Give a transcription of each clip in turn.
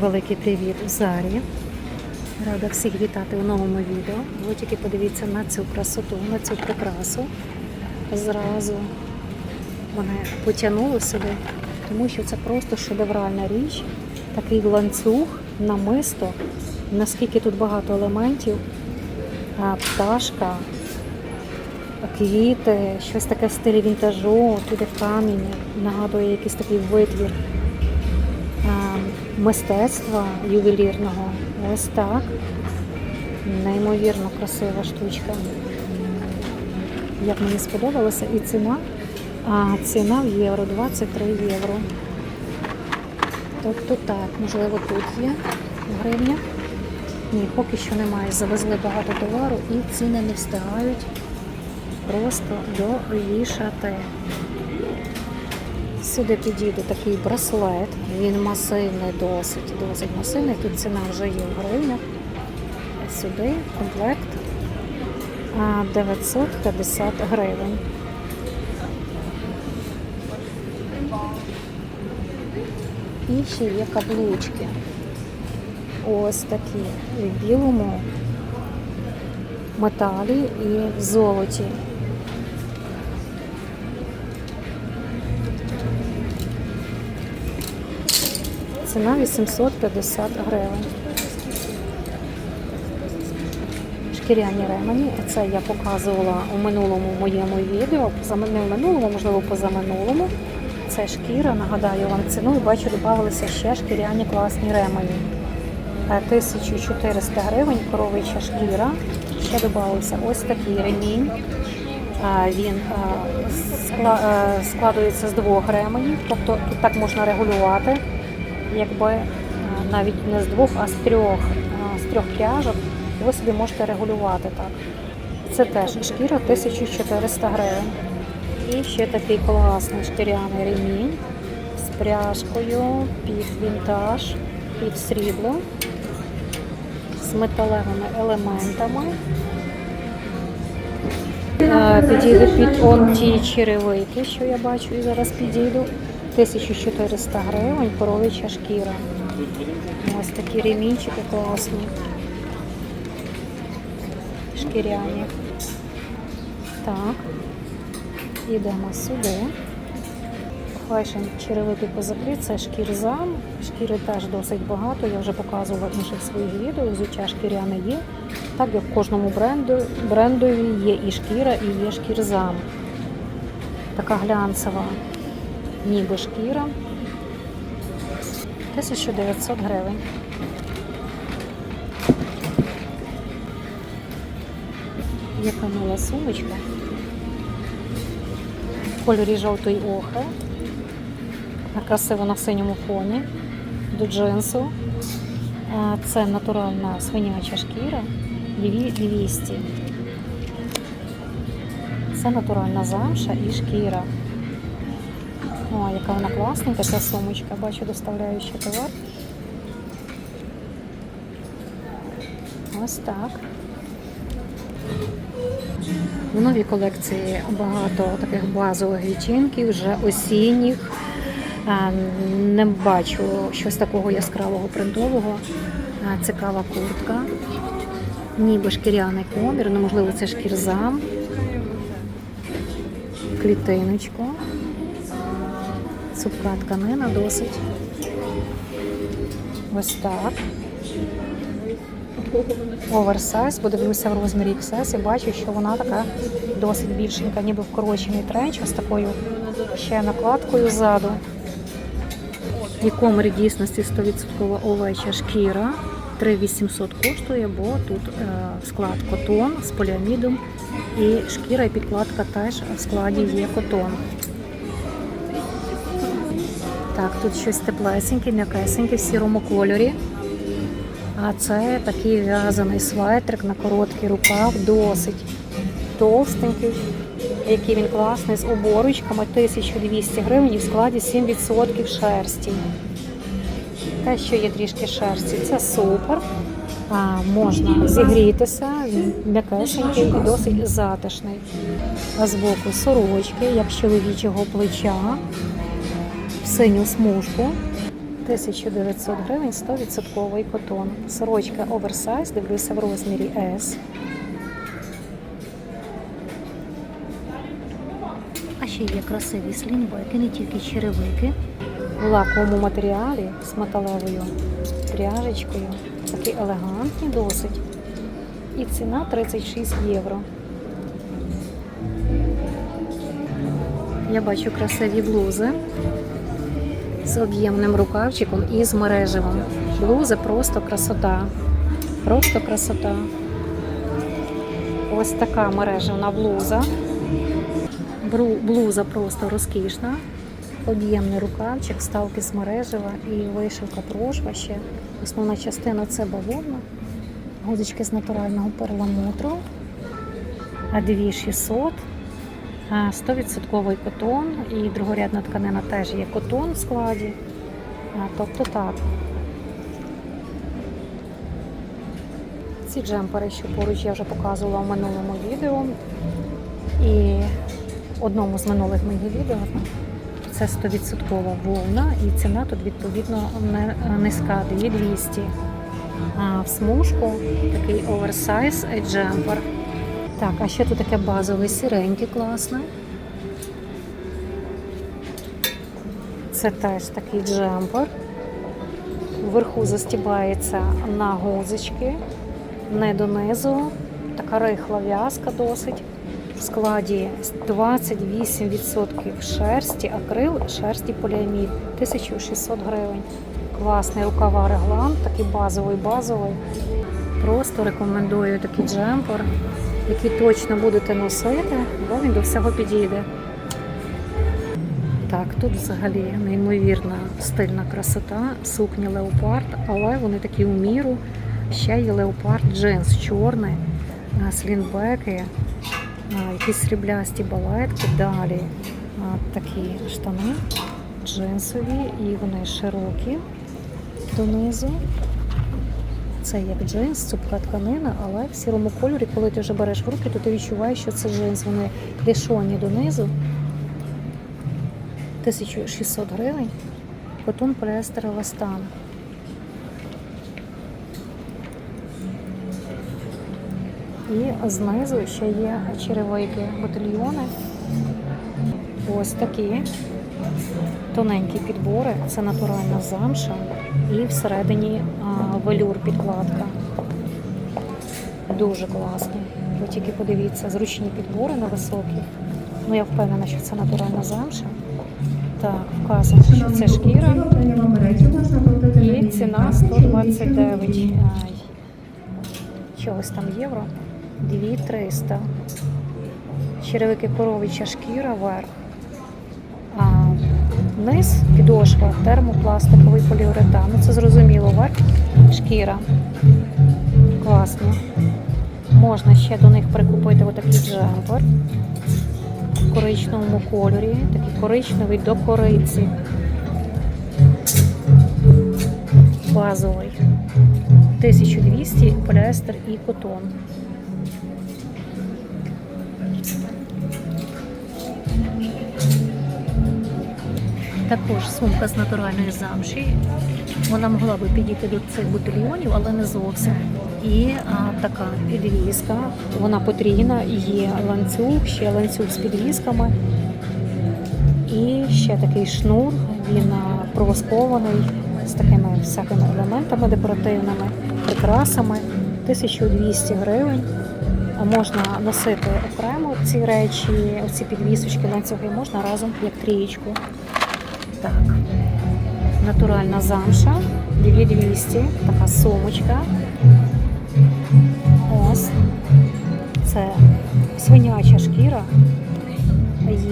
Великий привіт у Зарі. Рада всіх вітати у новому відео. Ви тільки подивіться на цю красоту, на цю прикрасу. Зразу мене потягнуло сюди, тому що це просто шедевральна річ. Такий ланцюг, намисто, наскільки тут багато елементів, пташка, квіти, щось таке в стилі вінтажу, туди в камінь, нагадує якийсь такий витвір мистецтва ювелірного. Ось так. Неймовірно красива штучка. Як мені сподобалося, і ціна. А ціна в євро 23 євро. Тобто так, можливо, тут є гривня. Ні, поки що немає. Завезли багато товару і ціни не встигають просто довішати. Сюди підійде такий браслет. Він масивний, досить, досить масивний. Тут ціна вже є в гривнях. Сюди комплект 950 гривень. І ще є каблучки. Ось такі в білому металі і в золоті. Ціна 850 гривень. Шкіряні ремені. Це я показувала у минулому моєму відео. Не в минулому, можливо, позаминулому. Це шкіра, нагадаю вам ціну. І бачу, додавалися ще шкіряні класні ремені. Е, 1400 гривень, коровича шкіра. Ще додавався ось такий ремінь. Він е, скла- е, складується з двох ременів, тобто тут так можна регулювати, якби е, навіть не з двох, а з трьох, е, з трьох пряжок. Ви собі можете регулювати так. Це теж шкіра 1400 гривень. І ще такий класний шкіряний ремінь з пряжкою під вінтаж, під срібло, з металевими елементами. Е, Підійде під он ті черевики, що я бачу, і зараз підійду. 1400 гривень, коровича шкіра. Ось такі ремінчики класні. Шкіряні. Так. Ідемо сюди. Файшн черевики козаки, це шкірзам. Шкіри теж досить багато. Я вже показувала в інших своїх відео. Взуття шкіряне є. Так як в кожному бренду, брендові є і шкіра, і є шкірзам. Така глянцева, ніби шкіра. 1900 гривень. Яка мила сумочка. В кольорі жовтої охри. Красиво на синьому фоні. До джинсу. Це натуральна свиняча шкіра. Дві- 200. Це натуральна замша і шкіра. О, яка вона класненька, ця сумочка. Бачу, доставляю ще товар. Ось так. В новій колекції багато таких базових відтінків, вже осінніх. Не бачу щось такого яскравого принтового. Цікава куртка. Ніби шкіряний комір, ну можливо, це шкірзам. Клітиночку. Цупка тканина досить. Ось так. Оверсайз, подивлюся в розмірі XS і бачу, що вона така досить більшенька, ніби вкорочений тренч з такою ще накладкою ззаду. І комір дійсності 100% овеча шкіра. 3800 коштує, бо тут е, склад котон з поліамідом і шкіра і підкладка теж в складі є котон. Так, тут щось теплесеньке, м'якесеньке в сірому кольорі. А це такий в'язаний свайтрик на короткий рукав, досить товстенький, який він класний, з оборочками 1200 гривень і в складі 7% шерсті. Те, що є трішки шерсті, це супер. А, можна зігрітися, він м'якесенький і досить затишний. А збоку сорочки, як з чоловічого плеча, синю смужку. 1900 гривень 100% котон. Сорочка оверсайз, дивлюся в розмірі S. А ще є красиві слінбеки, не тільки черевики. В лаковому матеріалі з металевою пряжечкою. Такі елегантні досить. І ціна 36 євро. Я бачу красиві блузи з об'ємним рукавчиком і з мережевим. Блузи просто красота. Просто красота. Ось така мережевна блуза. Блуза просто розкішна. Об'ємний рукавчик, вставки з мережева і вишивка прошва ще. Основна частина це бавовна. Гудочки з натурального перламутру. А 2600. А, 100% котон і другорядна тканина теж є котон в складі. Тобто так. Ці джемпери, що поруч я вже показувала в минулому відео. І одному з минулих моїх відео це 100% вовна і ціна тут відповідно низька 2200. А в смужку такий оверсайз джемпер. Так, а ще тут таке базове сіреньке класне. Це теж такий джемпер. Вверху застібається на гузочки, не донизу. Така рихла в'язка досить. В складі 28% шерсті, акрил, шерсті поліамід, 1600 гривень. Класний рукава реглан, такий базовий базовий. Просто рекомендую такий джемпер, який точно будете носити, бо він до всього підійде. Так, тут взагалі неймовірна стильна красота, сукні леопард, але вони такі у міру. Ще є леопард джинс чорний, слінбеки, якісь сріблясті балетки. Далі такі штани джинсові і вони широкі донизу. Це як джинс, цупка тканина, але в сірому кольорі, коли ти вже береш в руки, то ти відчуваєш, що це джинс. Вони клішоні донизу. 1600 гривень. Котон поліестерова стан. І знизу ще є черевики ботильйони. Ось такі тоненькі підбори. Це натуральна замша. І всередині велюр підкладка. Дуже класний. Ви тільки подивіться, зручні підбори на високі. Ну, я впевнена, що це натуральна замша. Так, вказано, що це шкіра. І ціна 129 ай, чогось там євро. 2300. Черевики коровича шкіра верх. Низ підошва термопластиковий поліуретан. Ну це зрозуміло, верх шкіра. Класно. Можна ще до них прикупити отакий джемпер в коричневому кольорі, такий коричневий до кориці. Базовий. 1200 поліестер і котон. Також сумка з натуральної замші. Вона могла би підійти до цих бутильйонів, але не зовсім. І а, така підвіска, вона потрійна, є ланцюг, ще ланцюг з підвісками. І ще такий шнур, він провоскований з такими всякими елементами декоративними, прикрасами. 1200 гривень. Можна носити окремо ці речі, ці підвісочки, ланцюги, можна разом як трієчку. Так, натуральна замша, 2200, така сумочка. Ось. Це свиняча шкіра,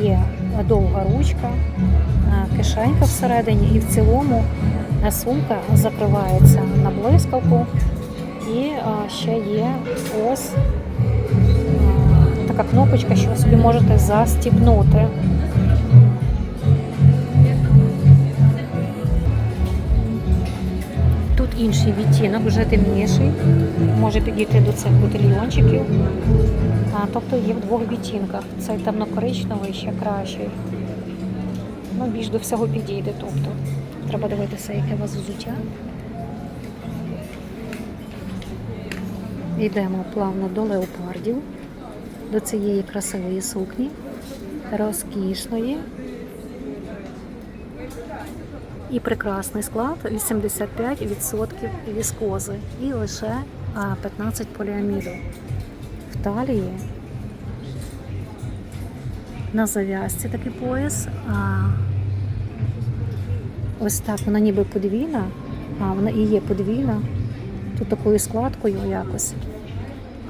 є довга ручка, е, кишенька всередині і в цілому е, сумка закривається на блискавку. І е, ще є ось така кнопочка, що ви собі можете застібнути. Інший відтінок, вже темніший, може підійти до цих бутильйончиків. Тобто є в двох відтінках. Цей темно-коричневий ще кращий. Ну, більш до всього підійде. Тобто треба дивитися, яке у вас взуття. Йдемо плавно до леопардів, до цієї красивої сукні, розкішної. І прекрасний склад 85% віскози і лише 15 поліаміду. В талії на зав'язці такий пояс. Ось так вона ніби подвійна, а вона і є подвійна. Тут такою складкою якось.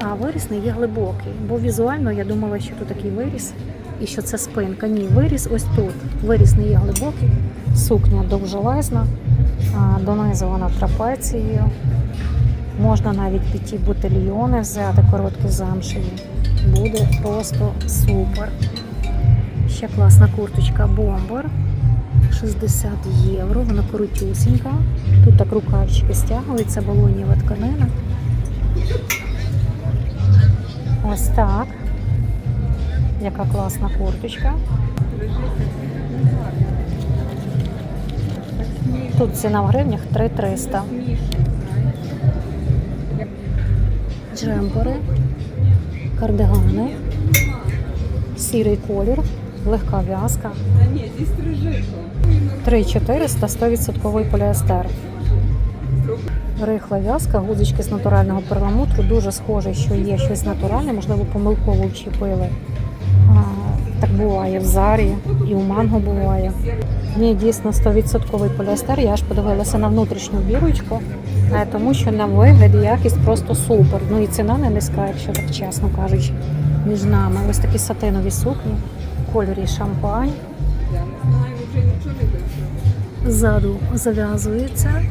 А виріс не є глибокий, бо візуально я думала, що тут такий виріс і що це спинка. Ні, виріс ось тут. Виріс не є глибокий, сукня довжелезна, а, донизувана трапецією. Можна навіть під ті бутильйони взяти короткі замшеві. Буде просто супер. Ще класна курточка бомбер. 60 євро, вона коротюсінька. Тут так рукавчики стягуються, балонієва тканина. Ось так. Яка класна курточка. Тут ціна в гривнях 3300. Джемпери, кардигани, сірий колір, легка в'язка. 3400 100% поліестер. Рихла в'язка, гудзички з натурального перламутру. Дуже схоже, що є щось натуральне, можливо, помилково вчепили. Так буває в зарі і у манго буває. Ні, дійсно 100% поліестер. Я аж подивилася на внутрішню бірочку, е, тому що на вигляд якість просто супер. Ну і ціна не низька, якщо так чесно кажучи, між нами. Ось такі сатинові сукні, кольорі шампань. Ззаду зав'язується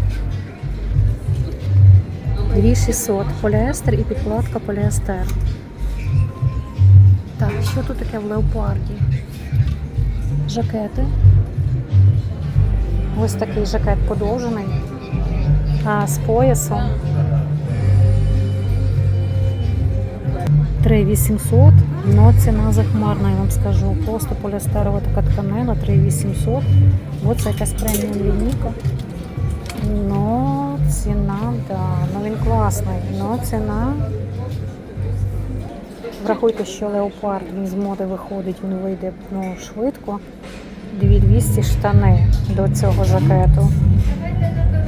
2600 поліестер і підкладка поліестер. Що тут таке в леопарді? Жакети. Ось такий жакет подовжений а, з поясом. 3800, но ціна захмарна, я вам скажу. Просто поліестерова така тканина, 3800. Оце якась преміум лінійка. Ну, ціна, да. Ну він класний. Ну, ціна. Врахуйте, що леопард він з моди виходить, він вийде ну, швидко. 2200 штани до цього жакету.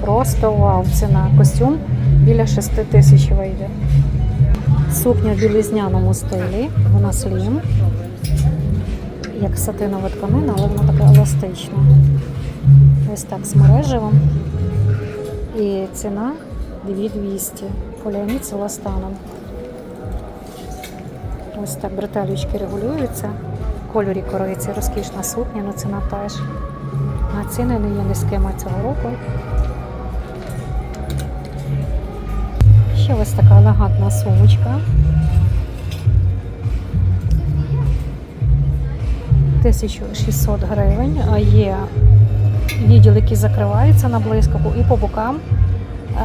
Просто вау, ціна. Костюм біля 6 тисяч вийде. Сукня в білізняному стилі, вона слім, як сатинова тканина, але вона така еластична. Ось так з мережевим. І ціна 2200. Поліамід з еластаном. Ось так бретелючки регулюються. В кольорі кориці розкішна сукня, але ціна теж. А ціни не є низькими цього року. Ще ось така елегантна сумочка. 1600 гривень. Є відділ, який закривається на блискавку, і по бокам е,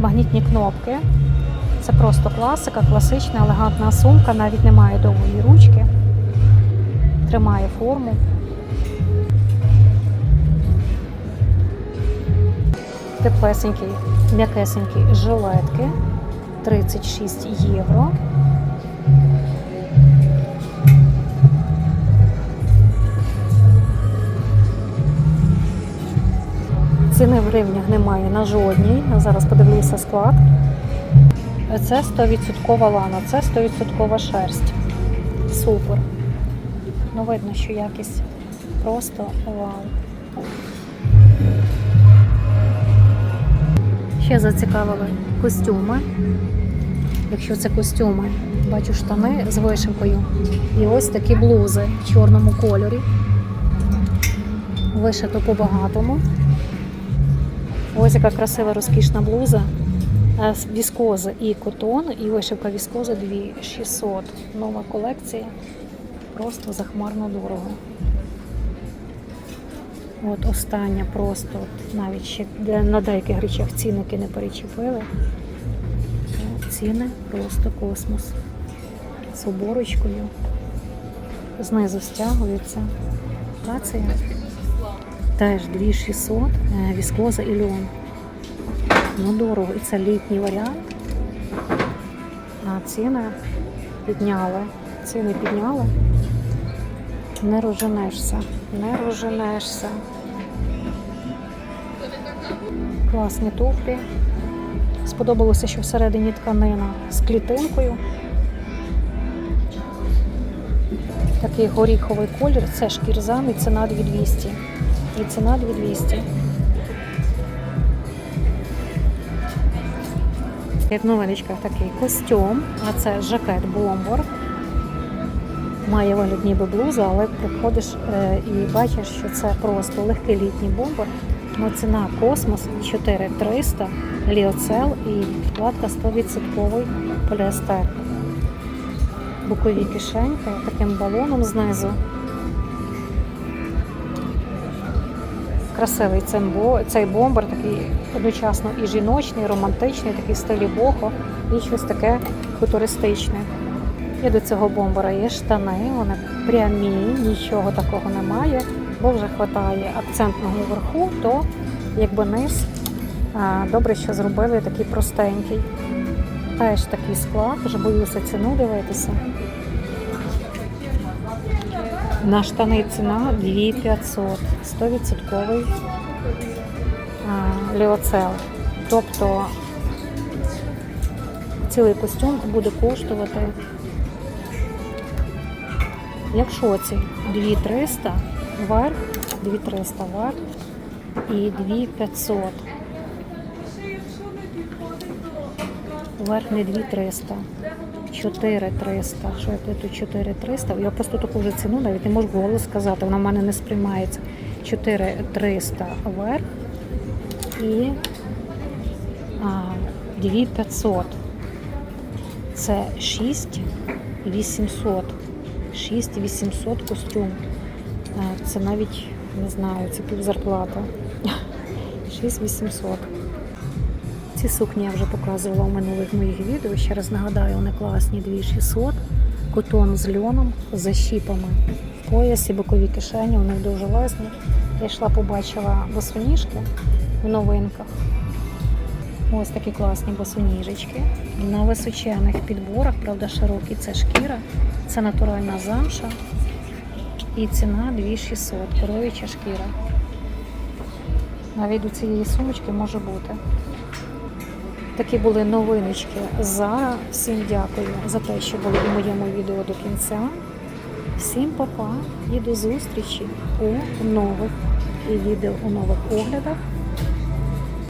магнітні кнопки. Це просто класика, класична, елегантна сумка, навіть немає довгої ручки, тримає форму. Теплесенький, м'якесенький жилетки 36 євро. Ціни в гривнях немає на жодній. Зараз подивлюся склад. Це 100% лана, це 100% шерсть. Супер. Ну, видно, що якість просто вау. Ще зацікавили костюми. Якщо це костюми, бачу штани з вишивкою. І ось такі блузи в чорному кольорі. Вишито по-багатому. Ось яка красива розкішна блуза е, з віскози і котон, і вишивка віскози 2600. Нова колекція. Просто захмарно дорого. От остання просто от навіть ще на деяких речах цінники не перечепили. Ціни просто космос. З оборочкою. Знизу стягується. Теж 2600 е, віскоза і льон. Ну дорого. І це літній варіант. А ціни підняли. Ціни підняли. Не розженешся. Не розженешся. Класні туфлі. Сподобалося, що всередині тканина з клітинкою. Такий горіховий колір. Це шкірзам і ціна 2200. І ціна 2200. Як новиночка такий костюм, а це жакет бомбор. Має вигляд ніби блуза, але приходиш е, і бачиш, що це просто легкий літній бомбер. Ну, ціна космос 4300, ліоцел і підкладка 100% поліестер. Бокові кишеньки таким балоном знизу. Красивий цей бомбер, такий одночасно і жіночний, і романтичний, такий стилі бохо, і щось таке футуристичне. І до цього бомбера є штани, вони прямі, нічого такого немає, бо вже вистачає акцентного верху, то якби низ добре, що зробили такий простенький. Теж такий склад, вже боюся ціну дивитися. На штани ціна 2500, 100% ліоцел. Тобто цілий костюм буде коштувати як в шоці 2300 вверх, 2300 вверх і 2500. Вверх не 2300. 4300. Що я тут 4300? Я просто таку вже ціну навіть не можу голос сказати, вона в мене не сприймається. 4300 вверх і а, 2500. Це 6800. 6800 костюм. Е, Це навіть не знаю, це пів зарплата. 6800. Ці сукні я вже показувала в минулих моїх відео. Ще раз нагадаю, вони класні 2600. Котон з льоном, з защіпами. В поясі, бокові кишені, вони дуже лесні. Я йшла, побачила босоніжки в новинках. Ось такі класні босоніжечки. На височених підборах, правда, широкі це шкіра, це натуральна замша. І ціна 2600, коров'яча шкіра. Навіть до цієї сумочки може бути. Такі були новиночки Зара. Всім дякую за те, що були у моєму відео до кінця. Всім па-па і до зустрічі у нових відео у нових оглядах.